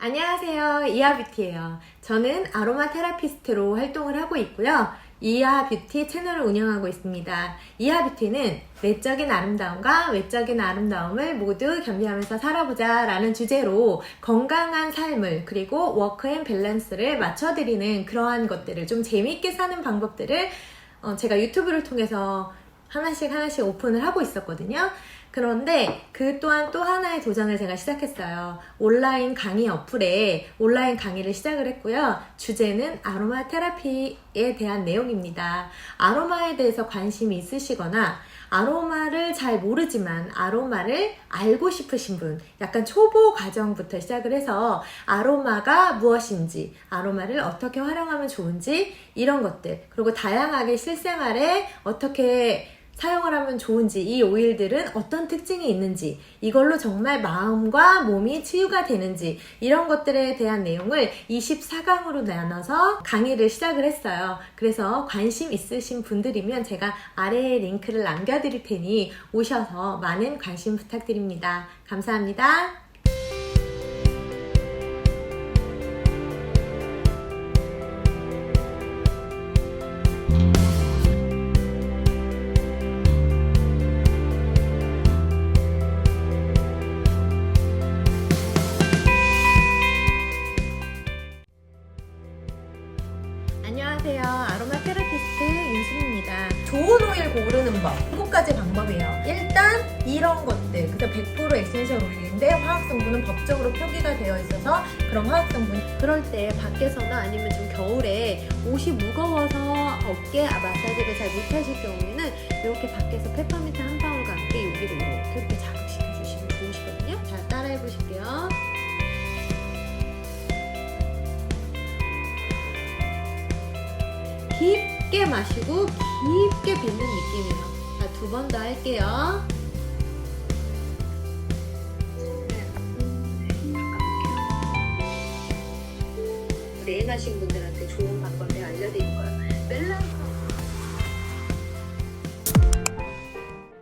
안녕하세요. 이하뷰티예요. 저는 아로마 테라피스트로 활동을 하고 있고요. 이하뷰티 채널을 운영하고 있습니다. 이하뷰티는 내적인 아름다움과 외적인 아름다움을 모두 겸비하면서 살아보자 라는 주제로 건강한 삶을 그리고 워크앤 밸런스를 맞춰드리는 그러한 것들을 좀 재미있게 사는 방법들을 어, 제가 유튜브를 통해서 하나씩 하나씩 오픈을 하고 있었거든요. 그런데 그 또한 또 하나의 도전을 제가 시작했어요. 온라인 강의 어플에 온라인 강의를 시작을 했고요. 주제는 아로마 테라피에 대한 내용입니다. 아로마에 대해서 관심이 있으시거나 아로마를 잘 모르지만 아로마를 알고 싶으신 분, 약간 초보 과정부터 시작을 해서 아로마가 무엇인지, 아로마를 어떻게 활용하면 좋은지, 이런 것들, 그리고 다양하게 실생활에 어떻게 사용을 하면 좋은지, 이 오일들은 어떤 특징이 있는지, 이걸로 정말 마음과 몸이 치유가 되는지, 이런 것들에 대한 내용을 24강으로 나눠서 강의를 시작을 했어요. 그래서 관심 있으신 분들이면 제가 아래에 링크를 남겨드릴 테니 오셔서 많은 관심 부탁드립니다. 감사합니다. 안녕하세요. 아로마 테라피스트 윤수입니다. 좋은 오일 고르는 법. 일곱 가지 방법이에요. 일단 이런 것들. 그래서 100% 에센셜 오일인데 화학 성분은 법적으로 표기가 되어 있어서 그런 화학 성분. 그럴 때 밖에서나 아니면 좀 겨울에 옷이 무거워서 어깨 아, 마사지를 잘 못하실 경우에는 이렇게 밖에서 페퍼민트 한 방울과 함께 여기를 이렇게 자극시켜 주시면 좋으시거든요. 자, 따라해 보실게요. 깊게 마시고 깊게 뱉는 느낌이에요. 자, 두 번 더 할게요. 레인하신 분들한테 좋은 방법을 알려드릴 거예요.